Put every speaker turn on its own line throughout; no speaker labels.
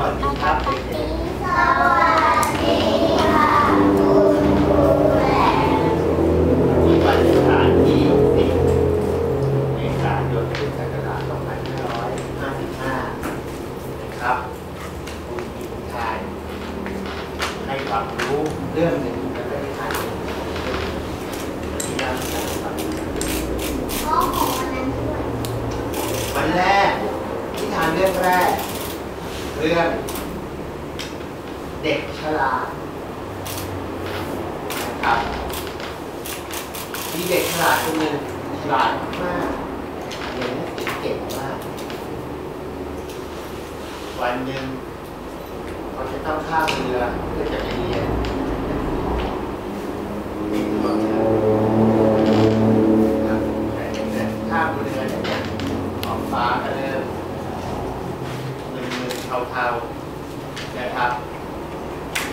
วัสดีครับ
สวัสดีค่ะคุณครูและ
ที่วันสถานที่สิบเมษายนพุทธศักราช2555 นะครับ คุณมีทานให้ความรู้เรื่องหนึ่งแล้วก็ได้ทานที่เราจะฟัง
พ่อของวันนั้นด้วย
วันแรกที่ทานเรื่องแรก รื่อง เด็กฉลานะครับมีเด็กฉลาดคนหนึ่งฉลาดมากเรียนหนังสือเก่งมาก วันหนึ่งเขาจะต้องข้ามเรือเพื่อจะไปเรียนมีตัวเรือนะครับแต่เนี่ยข้ามเรือเนี่ยขอบฟ้าก็เริ่มเงินเงินเทาๆนะครับ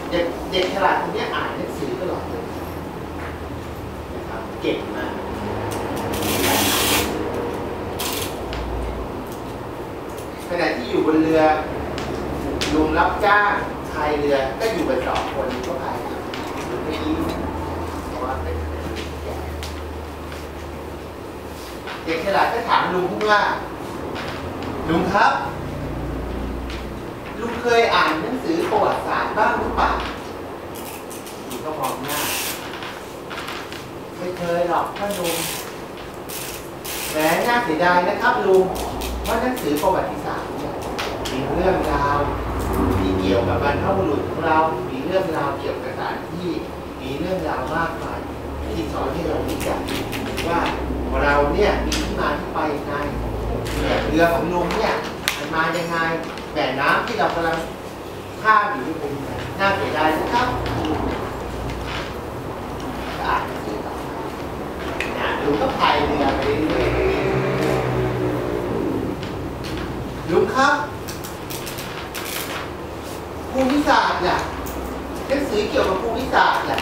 เด็กเด็กฉลาดคนเนี้ยอ่านหนังสือตลอดเลยนะครับ เก่งมาก ขณะที่อยู่บนเรือลุงรับจ้างพายเรือก็อยู่กันสองคนก็พายลุงไม่ยิ้มเพราะว่าเป็นแก่เด็กฉลาดก็ถามลุงว่า ลุงครับ ลุงเคยอ่านหนังสือประวัติศาสตร์บ้างหรือเปล่าลุงก็มองหน้าไม่เคยหรอกพ่อลุงแหมน่าเสียดายนะครับลุงเพราะหนังสือประวัติศาสตร์เนี่ยมีเรื่องราวที่เกี่ยวกับบรรพบุรุษของเรา มีเรื่องราวเกี่ยวกับสถานที่ มีเรื่องราวมากมายที่สอนให้เรารู้จักว่า เราเนี่ยมีที่มาที่ไปยังไงเรือของลุงเนี่ยมันมายังไงแม่น้ำที่เรากำลังข้ามอยู่นี่เป็นยังไงน่าเสียดายนะครับก็อ่านหนังสือต่อไปนะลุงก็พายเรือไปเรื่อยๆลุงครับภูมิศาสตร์น่ะหนังสือเกี่ยวกับภูมิศาสตร์น่ะ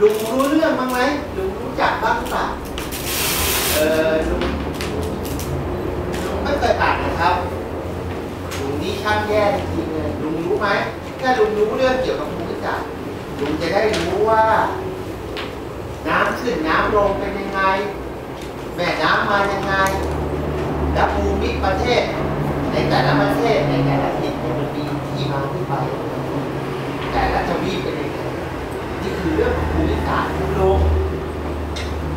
ลุงรู้เรื่องบ้างไหมลุงรู้จักบ้างหรือเปล่า เออลุงลุงไม่เคยอ่านะครับลุงนี่ช่างแย่จริงเลยลุงรู้ไหมถ้าลุงรู้เรื่องเกี่ยวกับภูมิศาสตร์ลุงจะได้รู้ว่า น้ำขึ้นน้ำลงเป็นยังไง แม่น้ำมายังไง และภูมิประเทศ ในแต่ละประเทศในแต่ละทิศเนี่ยมันมีที่มาที่ไป แต่ละทวีปเป็นยังไงนี่คือเรื่องของภูมิศาสตร์ลุงลุง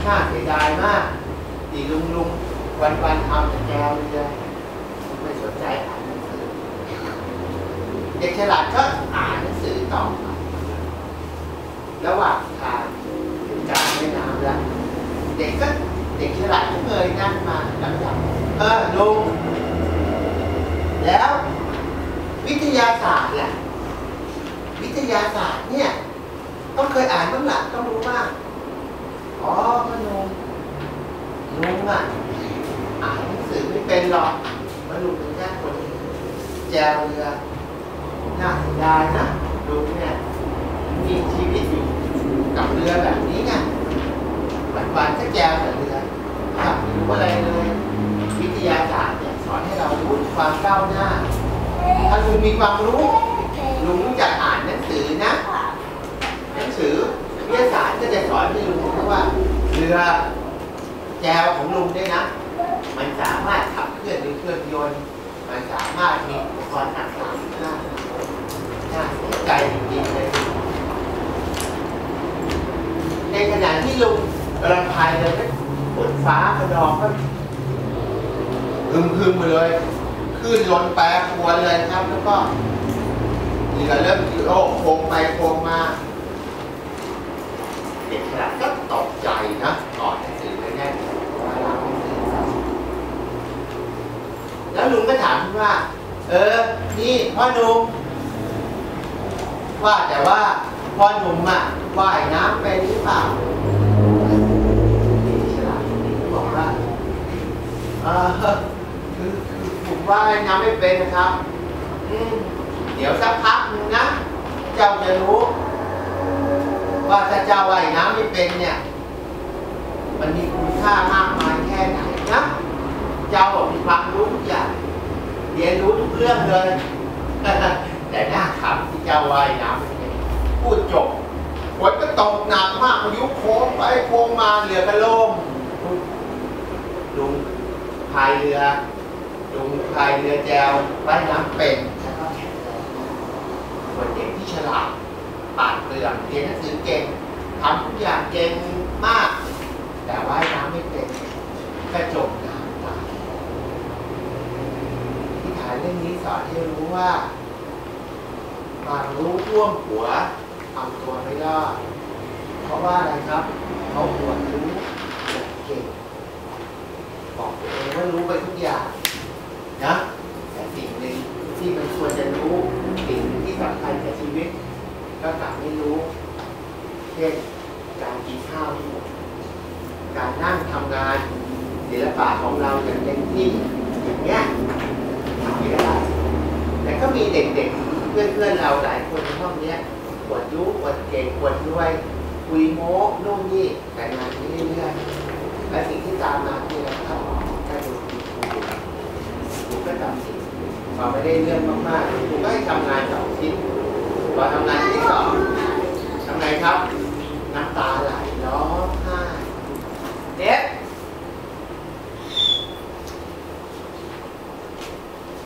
น่าเสียดายมาก ที่ลุงลุงวันวันๆเอาแต่แกวเรือไม่สนใจอ่านหนังสือ เด็กฉลาดก็อ่านหนังสือต่อระหว่างทางถึงกลางแม่น้ำแล้ว เด็กก็เด็กฉลาดก็เงยหน้ามาหลังๆเออลุงแล้ววิทยาศาสตร์ล่ะวิทยาศาสตร์เนี่ย ต้องเคยอ่านบ้างล่ะต้องรู้บ้างอ๋อพ่อลุง ลุงอะอ่านหนังสือไม่เป็นหรอกมาลุงเป็นแค่คนแจวเรือน่าเสียดายนะลุงเนี่ยมีชีวิตอยู่กับเรือแบบนี้ไงวันๆก็แจวแต่เรือขับรู้อะไรเลย วิทยาศาสตร์เนี่ยสอนให้เรารู้ความก้าวหน้า ถ้าลุงมีความรู้ลุงรู้จักอ่านหนังสือนะ หนังสือวิทยาศาสตร์ก็จะสอนให้ลุงรู้ว่าเรือ จวของลุงเนี่ยนะ มันสามารถขับเคลื่อนด้วยเครื่องยนต์ มันสามารถมีอุปกรณ์ต่างๆได้น่าสนใจจริงๆเลย ในขณะที่ลุงกำลังพายเรือก็ฝนฟ้าขนองก็ฮึมฮึมๆมาเลยคลื่นลนแปรปรวนเลยครับ แล้วก็เรือเริ่มโลกโค้งไปโค้งมาเด็กขนาดก็ตกใจนะก่อนหนังสือไปแน่นเพราะว่าเราหนังสือครับ แล้วลุงก็ถามว่า เออ นี่พ่อหนุ่มว่าแต่ว่าพ่อหนุ่มอะว่ายน้ำเป็นหรือเปล่าเด็กฉลาดคนนี้ก็บอกว่าเออคือคือผมว่ายน้ำไม่เป็นนะครับ อืมเดี๋ยวสักพักหนึงนะ เจ้าจะรู้ ว่าถ้าเจ้าว่ายน้ำไม่เป็นเนี่ย มันมีคุณค่ามากมายแค่ไหนนะ เจ้าบอกมีความรู้ทุกอย่าง เรียนรู้ทุกเรื่องเลย แต่หน้าขำที่เจ้าว่ายน้ำไป็นพูดจบฝนก็ตกหนักมากพายุโค้งไปโค้งมาเรือก็ล่มลุงพายเรือลุงพายเรือแจวว่ายน้ำเป็นแล้วก็แข็งแรงส่วนเด็กที่ฉลาดปาดเปรื่องเรียนหนังสือเก่งทำทุกอย่างเก่งมาก แต่ว่ายน้ำไม่เป็นก็จมน้ำตายที่ฐาน เรื่องนี้สอนให้รู้ว่าความรู้ท่วมหัวเอาตัวไม่รอดเพราะว่าอะไรครับเขาอวรู้เก่งบอกตัวเองว่ารู้ไปทุกอย่างนะแต่สิ่งหนึ่งที่มันควรจะรู้สิ่งที่สำคัญกับชีวิตก็กลับไม่รู้เช่นการกินข้าวที่หมดการนั่งทำงานศิลปะของเราอย่างเต็มที่อย่างเงี้ย ไม่ได้ แต่ก็มีเด็กๆ เพื่อนๆเราหลายคนในห้องเนี้ยปวดรู้ปวดเก่งปวดด้วยคุยโม้โน่นนี่แต่งานไม่เรื่อยๆและสิ่งที่ตามมาคืออะไรครับการดูครูครูก็ทำสิ่งพอไม่ได้เรื่องมากๆครูก็ให้ทำงานสองชิ้นพอทำงานชิ้นที่สองทำไงครับ น้ำตาไหลร้องไห้เด็ก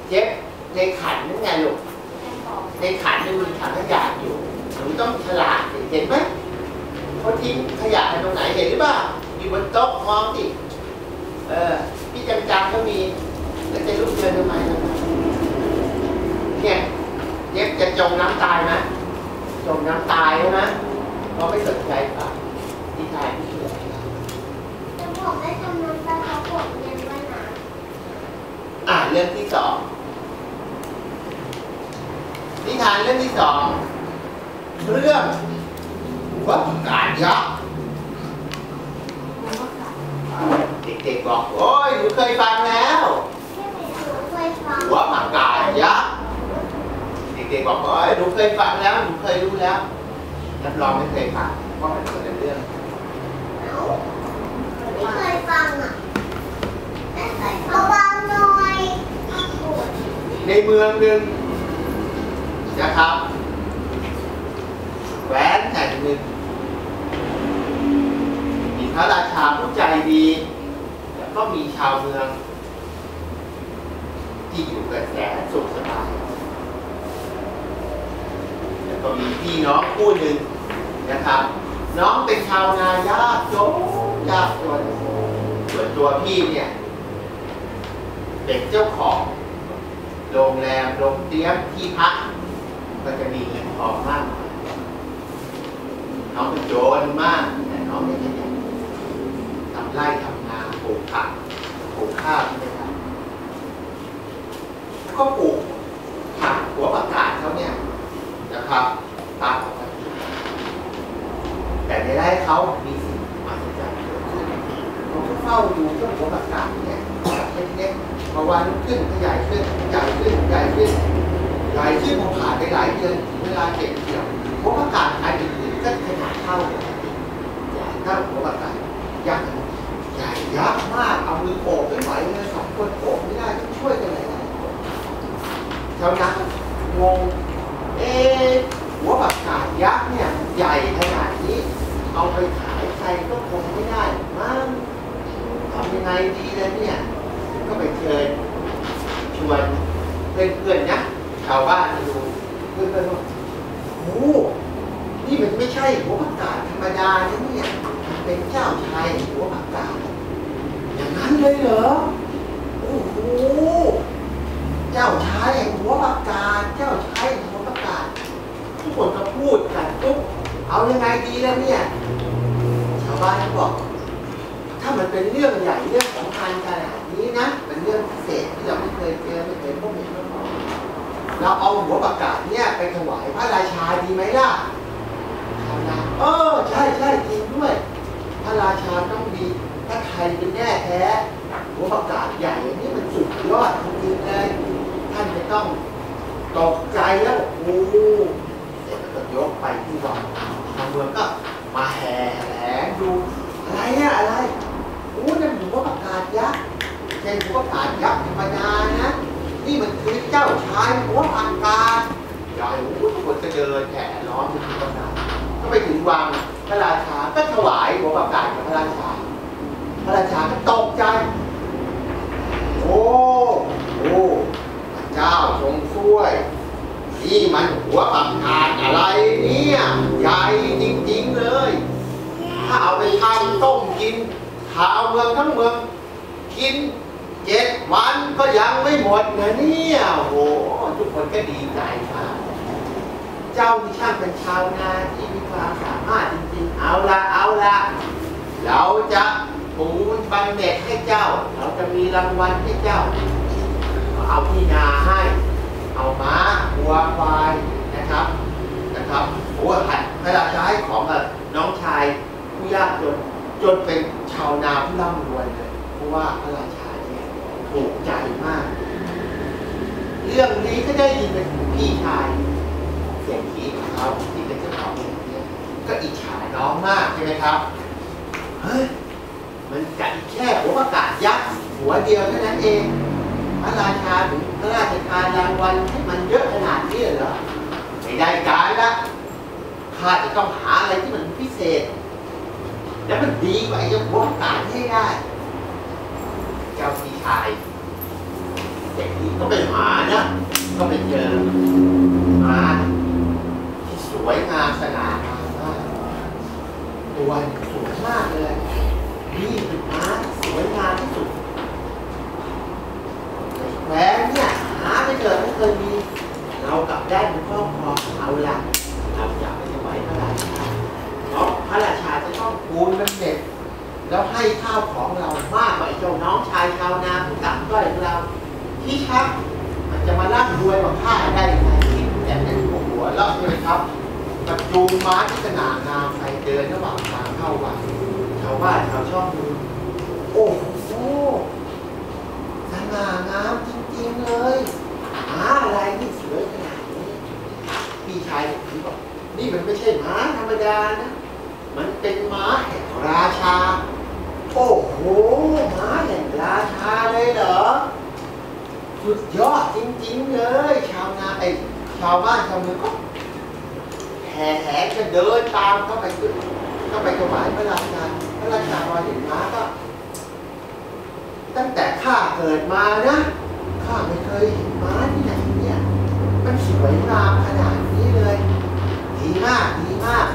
เจ็บ ในขันนั่นไงลูกในขันมันมีถังขยะอยู่หนูต้องฉลาดสิเห็นไหมเขาทิ้งขยะกันตรงไหนเห็นหรือเปล่าอยู่บนโต๊ะมองสิเออพี่จังจังก็มีแล้วจะลุกเดินทำไมล่ะเนี่ยเย็บจะจมน้ำตายไหมจมน้ำตายใช่ไหมเพราะไม่สนใจป่ะที่ทายที่เหลือ
แต่ผมได้ทำน้ำตาเพราะผมเรียนว่ายน้
อ่าเรื่องที่สอง นิทานเรื่องที่สองเรื่องวัดการยักษ์เด็กๆบอกโอ้ยหนูเคยฟังแล้วำ
ที่ไม่หนูเคยฟัง
หัวผักกาดยักษ์เด็กๆบอกโอ้ยหนูเคยฟังแล้วหนูเคยรู้แล้วรับรองไม่เคยฟังเพราะมันคนละเรื่อง
เอ้าไม่เคยฟังอะไม่เคยฟังระวังหน่อยอ้าวโอ้ย
ในเมืองหนึ่ง นะครับ แหวนแห่งหนึ่งมีพระราชาผู้ใจดี แล้วก็มีชาวเมือง ที่อยู่กันแสนสุขสบาย แล้วก็มีพี่น้องคู่หนึ่งนะครับ น้องเป็นชาวนายากจนยากจนส่วนตัวพี่เนี่ยเป็นเจ้าของ โรงแรมโรงเตี๊ยมที่พัก ก็จะมีเงินทองมากมายน้องเป็นโจรมาก แต่น้องไม่ขยันทำไร่ทำนาปลูกผักปลูกข้าวใช่ไหมครับก็ปลูกผักหัวประกาศเขาเนี่ยนะครับตามปกติแต่ในไร่เขามีสิ่งมหัศจรรย์เกิดขึ้นเขาก็เฝ้าดูเจ้าหัวประกาศเนี่ยเล็กๆพอวันขึ้นก็ใหญ่ขึ้นใหญ่ขึ้นใหญ่ขึ้น หลายชื่อพอผ่านไปหลายเดือนเวลาเก็บเกี่ยวหัวประกาศอันอื่นๆก็ขนาดเท่าปกติใหญ่เท่าหัวประกาศยักใหญ่ยักษ์มากเอามือโอบไม่ไหวเลยสองคนโอบไม่ได้ต้องช่วยกันหลายๆคนชาวนาก็งงเอ๊หัวประกาศยักษ์เนี่ยใหญ่ขนาดนี้ เอาไปขายใครก็คงไม่ได้มั้งทำยังไงดีเลยเนี่ยก็ไปเชิญชวนเพื่อนๆนะ ชาวบ้านดูเพื่อนๆว่าโอ้นี่มันไม่ใช่หัวผักกาดธรรมดานะเนี่ยเป็นเจ้าชายหัวผักกาดอย่างนั้นเลยเหรอโอ้โหเจ้าชายหัวผักกาดเจ้าชายหัวผักกาดทุกคนก็พูดกันปุ๊บเอายังไงดีแล้วเนี่ยชาวบ้านก็บอก ถ้ามันเป็นเรื่องใหญ่เรื่องสำคัญขนาดนี้นะเป็นเรื่องพิเศษที่เราไม่เคยเจอไม่เคยพบเห็น เราเอาหัวประกาศเนี่ยไปถวายพระราชาดีไหมล่ะชาวนาเออใช่ใช่จริงด้วย พระราชาต้องดีถ้าใครเป็นแน่แท้หัวประกาศใหญ่นี้มันสุดยอดจริงเลยท่านจะต้องตกใจแล้วโอ้โหเสร็จแล้วก็ยกไปที่วังทางเมืองก็มาแห่แหลงดูอะไรอะอะไรโอ้นั่นหัวประกาศยักษ์ใช่หัวประกาศยักษ์ธรรมดานะ นี่มันคือเจ้าชายหัวอังกาศใหญ่โอ้โหทุกคนก็เดินแห่ล้อมไปถึงตำนานก็ไปถึงวังพระราชาก็ถวายหัวอังกาศกับพระราชา พระราชาก็ตกใจ โอ้โอ้พระเจ้าทรงช่วย นี่มันหัวอังกาศอะไรเนี่ยใหญ่จริงๆเลย ถ้าเอาไปทำต้มกินข้าวเมืองทั้งเมือง กินเจ็ดวันก็ยังไม่ หมดนะเนี่ยโหทุกคนก็ดีใจมาก เจ้าที่ช่างเป็นชาวนาที่มีความสามารถจริงๆ เอาละเอาละเราจะปูนบันเน็ตให้เจ้า เราจะมีรางวัลให้เจ้า เอาที่นาให้ เอาม้าวัวควายนะครับนะครับโอ้หัดพระราชาให้ของกับน้องชายผู้ยากจนจนเป็นชาวนาผู้ร่ำรวยเลยเพราะว่าพระราชาเนี่ยถูกใจมาก เรื่องนี้ก็ได้ยินไปถึงพี่ชายเศรษฐีของเขาที่เป็นเจ้าของเนี่ยก็อิจฉาน้องมากใช่ไหมครับเฮ้ยมันกัดแค่หัวประกาศยักษ์หัวเดียวเท่านั้นเอง พระราชาถึงพระราชทานรางวัลให้มันเยอะขนาดนี้เหรอไม่ได้การละข้าจะต้องหาอะไรที่มันพิเศษ แล้วมันดีกว่าไอ้เจ้าหัวประกาศให้ได้ เจ้าพี่ชาย เด็กนี้ก็ไปหานะก็ไปเจอม้าที่สวยงามสง่างามมากตัวสวยมากเลย นี่เป็นม้าสวยงามที่สุดแคว้นเนี่ยหาไม่เจอไม่เคยมี เรากลับได้เป็นครอบครองเอาละเราจะไปถวายพระราชาเพราะพระราชาจะต้องปูนมันเด็ดแล้วให้ข้าวของเรามากกว่าไอ้เจ้าน้องชายชาวนาผู้ตำต้อยของเรา พี่ครับ มันจะมาล่ำรวยกว่าข้าได้ยังไงที่แต่เป็นหัวหัวแล้วใช่ไหมครับกับจูงม้าที่สนามนามไปเดินระหว่างทางเข้าวัดชาวบ้านชาวช่องดูโอ้โหสง่างามจริงๆเลยม้าอะไรนี่สวยขนาดนี้พี่ชายผมบอกนี่มันไม่ใช่ม้าธรรมดานะ มันเป็นม้าแห่งราชา โอ้โห ม้าแห่งราชาเลยเหรอ สุดยอดจริงๆเลย ชาวนาไอชาวบ้านชาวเมืองก็แห่แหนกันเดินตามเข้าไปขึ้นเข้าไปถวายพระราชาพระราชาพอเห็นม้าก็ ตั้งแต่ข้าเกิดมานะข้าไม่เคยเห็นม้าที่ไหนเนี่ยมันสวยงามขนาดนี้เลย ดีมากดีมาก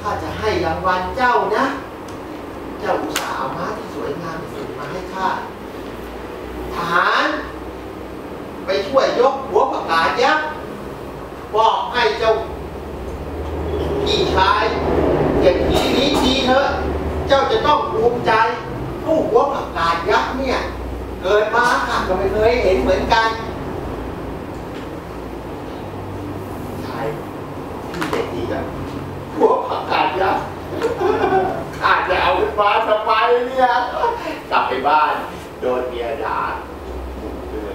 ข้าจะให้รางวัลเจ้านะ เจ้าอุตส่าห์เอาม้าที่สวยงามที่สุดมาให้ข้าทหาร ไปช่วยยกหัว ยักษ์บอกให้เจ้าพี่ชายเก่งนี้นี้ดีเถอะ เจ้าจะต้องภูมิใจผู้หัวผักกาดยักษ์เนี่ย เกิดมาข้าก็ไม่เคยเห็นเหมือนกันชายที่เด็กดีกันหัวประกาศยักษ์ ข้าจะเอาขึ้นมาทำไมเนี่ย กลับไปบ้าน โดนเมียด่าเออ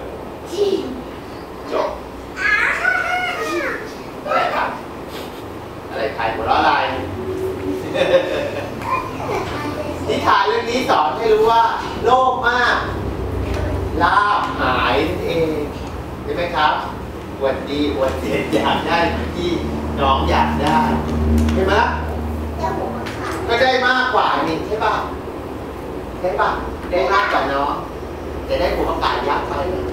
จบอะไรครับ อะไรใครหัวเราะอะไร นิทานเรื่องนี้สอนให้รู้ ว่าโลภมากลาบหายนั่นเองใช่ไหมครับอวดดีอวดเด่นอยากได้เหมือนที่น้องอยากได้ใช่ไหม
เจ้าหัวขา
ก็ได้มากกว่านี่ใช่ป่ะได้ป่ะได้มากกว่าน้องแต่ได้หัวประกาศยักษ์ไปนะ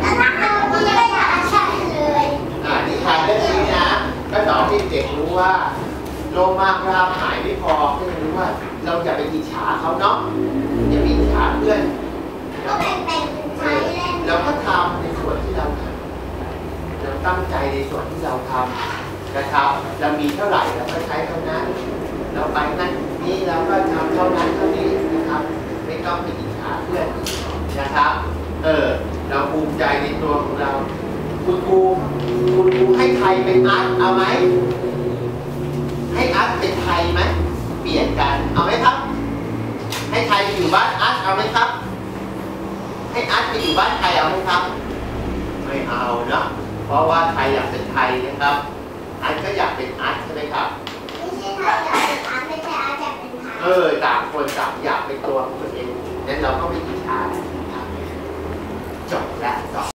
แล้วถ้าเอาไม่ได้อาชันเลย
อ่านิทานเรื่องนี้นะก็สอนให้เด็กรู้ว่าโลภมากลาภหายไม่พอให้มันรู้ว่า เราอย่าไปอิจฉาเขาเนาะอย่าไปอิจฉาเพื่อน
ก็แบ่งแบ่งเป็นใช้เล่น
เราก็ทำในส่วนที่เราทำเราตั้งใจในส่วนที่เราทำนะครับเรามีเท่าไหร่เราก็ใช้เท่านั้น เราไปนั่นนี้เราก็ทำเท่านั้นเท่านี้นะครับ ไม่ต้องไปอิจฉาเพื่อนนะครับ เออเราภูมิใจในตัวของเรา คุณครูคุณครูให้ใครเป็นอาร์ตเอาไหม ลี่ยนกัน เอาไหมครับ ให้ไทยไปอยู่บ้านอาร์ตเอาไหมครับ ให้อาร์ตไปอยู่บ้านไทยเอาไหมครับ ไม่เอาเนาะเพราะว่าไทยอยากเป็นไทยนะครับอาร์ตก็อยากเป็นอาร์ตใช่ไหมครับ
ไม่ใช่ถ้าอยากเป็นอาร์ตไม่ใช่อาร์ตอยากเป็นไทย
เออต่างคนต่างอยากเป็นตัวของตัวเองนั้นเราก็ไม่อิจฉานะครับจบและต่อ